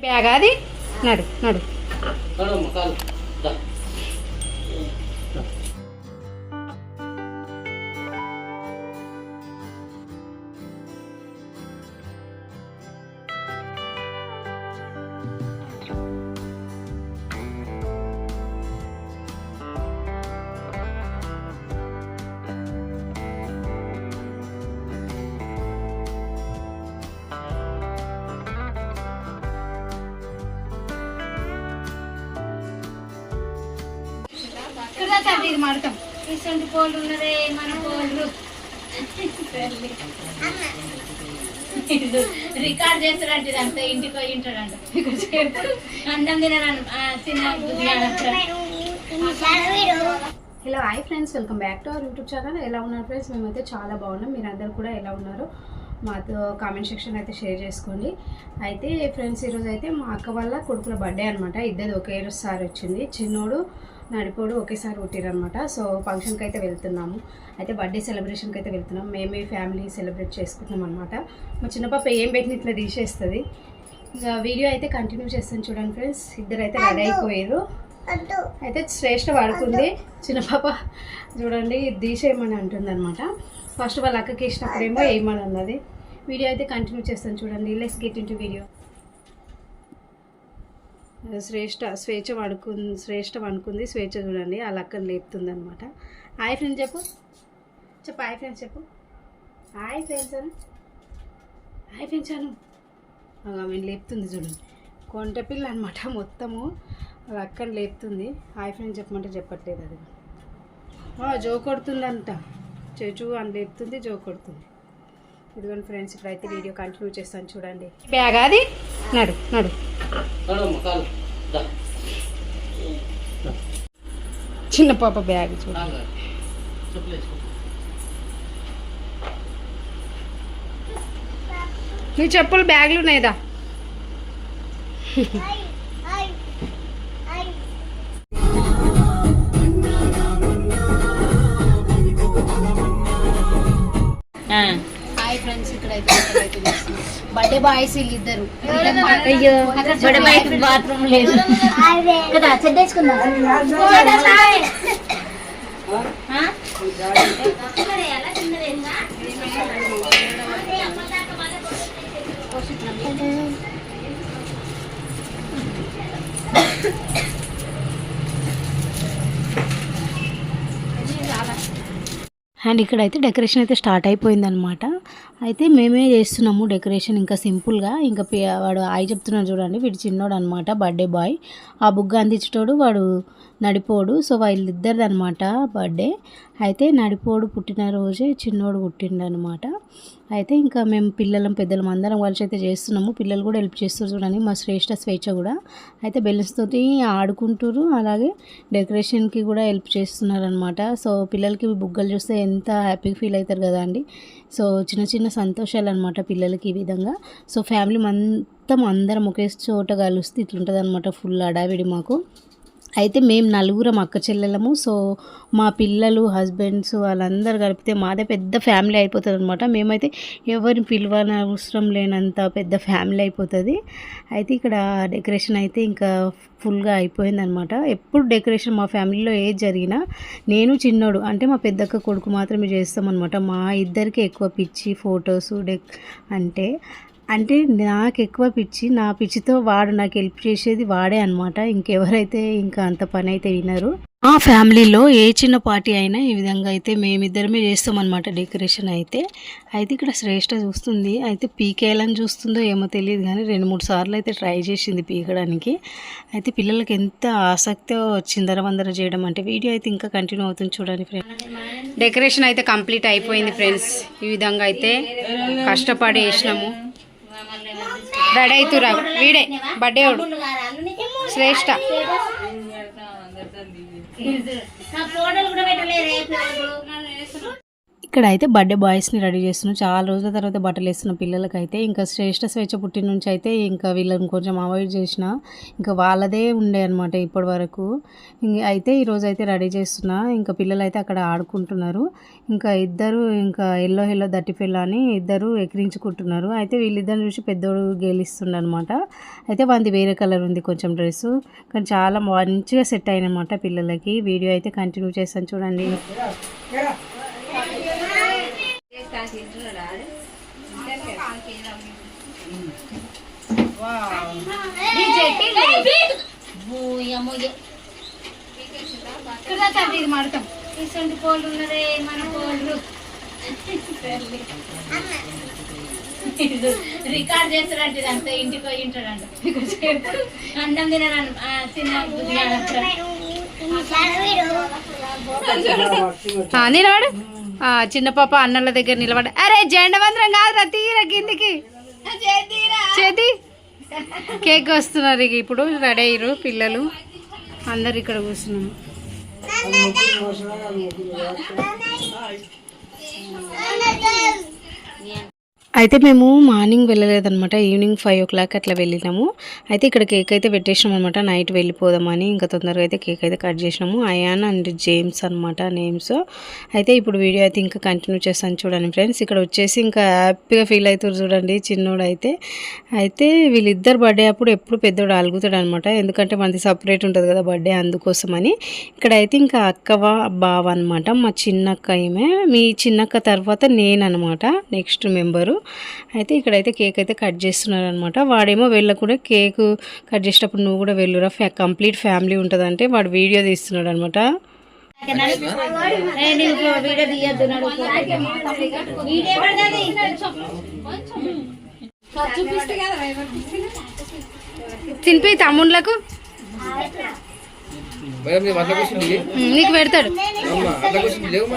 Bag అది నడు నడు ఇది మడతాం. ఇటువంటి కోళ్ళు ఉన్నదే మన కోళ్ళు. రికార్డ్ చేస్తాడంటే ఇదంతా ఇంటికి పోయి ఉంటాడంట అందం తిన్న hello hi friends welcome back to our YouTube channel. ఎలా ఉన్నారు ఫ్రెండ్స్? మేమైతే చాలా బాగున్నాం. మీరందరూ కూడా ఎలా ఉన్నారు? మాతో కామెంట్ సెక్షన్ అయితే షేర్ చేసుకోండి. అయితే ఫ్రెండ్స్ ఈరోజు అయితే మా అక్క వాళ్ళ కొడుకుల బర్త్డే అనమాట ఇద్దరు ఒకేసారి వచ్చింది. చిన్నోడు నడిపోడు ఒకేసారి పుట్టిరనమాట సో ఫంక్షన్కి అయితే వెళ్తున్నాము. అయితే బర్త్డే సెలబ్రేషన్కి అయితే వెళ్తున్నాం మేమే ఫ్యామిలీ సెలబ్రేట్ చేసుకుంటున్నాం అనమాట మా చిన్న పాప ఏం పెట్టిన ఇట్లా తీసేస్తుంది. ఇక వీడియో అయితే కంటిన్యూ చేస్తాను చూడండి ఫ్రెండ్స్. ఇద్దరు అయితే రెడీ అయిపోయారు. అయితే శ్రేష్ఠ పడుకుంది. చిన్న పాప చూడండి తీసేయమని అంటుంది అనమాట ఫస్ట్ వాళ్ళ అక్కకి ఇచ్చినప్పుడేమో వేయమని అన్నది. వీడియో అయితే కంటిన్యూ చేస్తాను చూడండి. Let's get into video Shreshta Swechha పడుకుంది శ్రేష్ఠ పడుకుంది స్వేచ్ఛ చూడండి వాళ్ళ అక్కని లేపుతుంది అనమాట హాయ్ ఫ్రెండ్స్ చెప్పు. చెప్పు హాయ్ ఫ్రెండ్స్ చెప్పు. హాయ్ ఫ్రెండ్స్ అను. హాయ్ ఫ్రెండ్స్ అను. ఆమె లేపుతుంది చూడండి కొంట పిల్ల అనమాట మొత్తము అక్కని లేపుతుంది. హాయ్ ఫ్రెండ్స్ చెప్పమంటే చెప్పట్లేదు అది. ఆ, జో కొడుతుందంట. చెచు అని లేపుతుంది జో కొడుతుంది. ఇదిగోండి ఫ్రెండ్స్ ఇప్పుడైతే వీడియో కంటిన్యూ చేస్తాను చూడండి. బ్యాగ్ అది? నడు నడు. చిన్న పాప బ్యాగ్ చూడు. రాగా. చెప్పులు వేసుకో. నీ చెప్పులు బ్యాగ్లు ఉన్నాయిదా హాయ్ ఫ్రెండ్స్ ఇక్కడ బర్త్డే బాయ్స్ వీళ్ళిద్దరు. అయ్యో బాత్రూమ్ లేదు. కదా చెడ్డేసుకుందాం అండ్ ఇక్కడైతే డెకరేషన్ అయితే స్టార్ట్ అయిపోయిందనమాట. అయితే మేమే చేస్తున్నాము డెకరేషన్ ఇంకా సింపుల్గా. ఇంకా వాడు ఆయి చెప్తున్నాడు చూడండి వీడు చిన్నోడు అనమాట బర్త్డే బాయ్. ఆ బుగ్గ అందించేటోడు వాడు నడిపోడు. సో వాళ్ళిద్దరిది అనమాట బర్త్డే. అయితే నడిపోడు పుట్టినరోజే చిన్నోడు పుట్టిండనమాట. అయితే ఇంకా మేము పిల్లలం పెద్దలం అందరం కలిసి అయితే చేస్తున్నాము. పిల్లలు కూడా హెల్ప్ చేస్తారు చూడండి. మా శ్రేష్ఠ స్వేచ్ఛ కూడా. అయితే బెలూన్స్ తోటి ఆడుకుంటారు అలాగే డెకరేషన్కి కూడా హెల్ప్ చేస్తున్నారు అనమాట సో పిల్లలకి బుగ్గలు చూస్తే ఎంత హ్యాపీగా ఫీల్ అవుతారు కదా అండి. సో చిన్న చిన్న సంతోషాలు అనమాట పిల్లలకి ఈ విధంగా. సో ఫ్యామిలీ మొత్తం అందరం ఒకే చోట కలుస్తే ఇట్లుంటుంది అనమాట ఫుల్ అడావిడి మాకు. అయితే మేము నలుగురం అక్క చెల్లెలము. సో మా పిల్లలు హస్బెండ్స్ వాళ్ళందరూ కలిపితే మాదే పెద్ద ఫ్యామిలీ అయిపోతుంది అనమాట మేమైతే ఎవరిని పిలవని అవసరం లేనంత పెద్ద ఫ్యామిలీ అయిపోతుంది. అయితే ఇక్కడ డెకరేషన్ అయితే ఇంకా ఫుల్గా అయిపోయిందనమాట ఎప్పుడు డెకరేషన్ మా ఫ్యామిలీలో ఏది జరిగినా నేను చిన్నోడు అంటే మా పెద్దక్క కొడుకు మాత్రమే చేస్తామన్నమాట. మా ఇద్దరికి ఎక్కువ పిచ్చి ఫొటోస్ డెక్ అంటే అంటే నాకు ఎక్కువ పిచ్చి నా పిచ్చితో వాడు నాకు హెల్ప్ చేసేది వాడే అనమాట ఇంకెవరైతే ఇంకా అంత పని అయితే వినరు. మా ఫ్యామిలీలో ఏ చిన్న పార్టీ అయినా ఈ విధంగా అయితే మేమిద్దరమే చేస్తాం అనమాట డెకరేషన్ అయితే. అయితే ఇక్కడ శ్రేష్ఠ చూస్తుంది. అయితే పీకేయాలని చూస్తుందో ఏమో తెలియదు కానీ రెండు మూడు సార్లు అయితే ట్రై చేసింది పీకడానికి. అయితే పిల్లలకి ఎంత ఆసక్తి చిందరవందర చేయడం అంటే వీడియో అయితే ఇంకా కంటిన్యూ అవుతుంది చూడండి ఫ్రెండ్స్ డెకరేషన్ అయితే కంప్లీట్ అయిపోయింది ఫ్రెండ్స్ ఈ విధంగా అయితే కష్టపడి వేసినాము. రెడీ అవుతురా వీడే. బర్త్డే శ్రేష్ట. శ్రేష్ఠ కూడా పెట్టలేదు ఇక్కడ అయితే బర్త్డే బాయ్స్ని రెడీ చేస్తున్నాం. చాలా రోజుల తర్వాత బట్టలు వేస్తున్న పిల్లలకైతే ఇంకా శ్రేష్ఠ స్వేచ్ఛ పుట్టిన నుంచి అయితే ఇంకా వీళ్ళని కొంచెం అవాయిడ్ చేసిన. ఇంకా వాళ్ళదే ఉండే అనమాట ఇప్పటి వరకు. ఇంక అయితే ఈరోజు అయితే రెడీ చేస్తున్నా. ఇంకా పిల్లలు అయితే అక్కడ ఆడుకుంటున్నారు. ఇంకా ఇద్దరు ఇంకా ఎల్లో ఎల్లో దట్టి పిల్ల అని ఇద్దరు ఎక్కిరించుకుంటున్నారు. అయితే వీళ్ళిద్దరిని చూసి పెద్దోడు గెలిస్తుండ అనమాట అయితే వాంది వేరే కలర్ ఉంది కొంచెం డ్రెస్ కానీ చాలా మంచిగా సెట్ అయినమాట పిల్లలకి. వీడియో అయితే కంటిన్యూ చేస్తాను చూడండి. ఇటువంటి కోళ్ళు ఉన్నదే మన కోళ్ళు రికార్డ్ చేస్తాడంటే ఇదంతా ఇంటికి పోయి ఉంటాడంట. అన్నం తినడానికి తిన్న నిలబడు. చిన్న పాప అన్నల దగ్గర నిలబడ అరే జెండవంతరం కాదురా తీరా కిందికి. చేతి. కేక్ వస్తున్నారు ఇక ఇప్పుడు రెడీ అయ్యారు పిల్లలు. అందరు ఇక్కడ కూర్చున్నాము అయితే మేము మార్నింగ్ వెళ్ళలేదన్నమాట. ఈవినింగ్ ఫైవ్ ఓ క్లాక్ అట్లా వెళ్ళినాము. అయితే ఇక్కడ కేక్ అయితే పెట్టేసినాం అనమాట నైట్ వెళ్ళిపోదామని ఇంకా తొందరగా అయితే కేక్ అయితే కట్ చేసినాము. అయాన్ అండ్ జేమ్స్ అనమాట నేమ్స్. అయితే ఇప్పుడు వీడియో అయితే ఇంకా కంటిన్యూ చేస్తాను చూడండి ఫ్రెండ్స్. ఇక్కడ వచ్చేసి ఇంకా హ్యాపీగా ఫీల్ అవుతారు చూడండి చిన్నోడు అయితే అయితే వీళ్ళిద్దరు బర్త్డే అప్పుడు ఎప్పుడు పెద్దోడు అలుగుతాడు అనమాట ఎందుకంటే మనది సపరేట్ ఉంటుంది కదా బర్త్డే అందుకోసమని. ఇక్కడ అయితే ఇంకా అక్కవ బావ అనమాట మా చిన్నక్క ఈమె. మీ చిన్నక్క తర్వాత నేను అనమాట నెక్స్ట్ మెంబరు. అయితే ఇక్కడైతే కేక్ అయితే కట్ చేస్తున్నారు అనమాట వాడేమో వెళ్ళకుండా కేక్ కట్ చేసేటప్పుడు నువ్వు కూడా వెళ్ళురా. ఫ్యా కంప్లీట్ ఫ్యామిలీ ఉంటుందంటే వాడు వీడియో తీస్తున్నాడు అనమాట తినిపి తమ్ముళ్ళకు. నీకు పెడతాడు.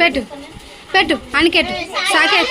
పెట్టు పెట్టు అనికెట్టు సాకెట్.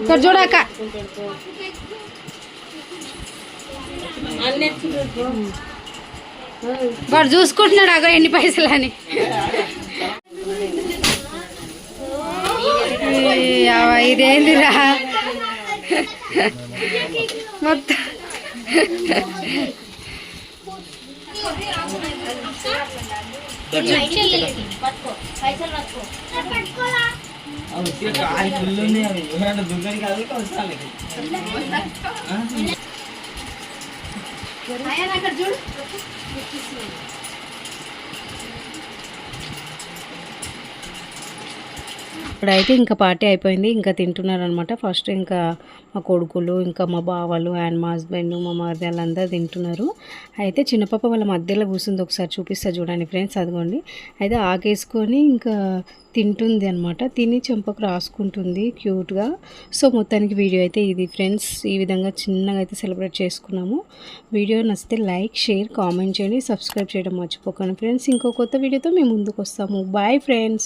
ఇక్కడ చూడక్క వాడు చూసుకుంటున్నాడు అగో ఎన్ని పైసలు అని ఈ అవ్వ, ఇదేందిరా మొత్తం పట్టుకో పైసలు పట్టుకో కాయ ఫుల్ ఉన్నాయి అవి ఎవరైనా దుగ్గని కాదు వస్తాను అక్కడ చూడు. ఇప్పుడైతే ఇంకా పార్టీ అయిపోయింది. ఇంకా తింటున్నారు అనమాట ఫస్ట్ ఇంకా మా కొడుకులు ఇంకా మా బావలు అండ్ మా హస్బెండ్ మా మరిది వాళ్ళందరూ తింటున్నారు. అయితే చిన్నపాప వాళ్ళ మధ్యలో కూర్చుంది. ఒకసారి చూపిస్తా చూడండి ఫ్రెండ్స్ అదిగోండి. అయితే ఆకేసుకొని ఇంకా తింటుంది అనమాట. తిని చెంపకు రాసుకుంటుంది క్యూట్గా. సో మొత్తానికి వీడియో అయితే ఇది ఫ్రెండ్స్. ఈ విధంగా చిన్నగా అయితే సెలబ్రేట్ చేసుకున్నాము. వీడియో నచ్చితే లైక్ షేర్ కామెంట్ చేయండి. సబ్స్క్రైబ్ చేయడం మర్చిపోకండి ఫ్రెండ్స్. ఇంకో కొత్త వీడియోతో మేము ముందుకు వస్తాము బాయ్ ఫ్రెండ్స్.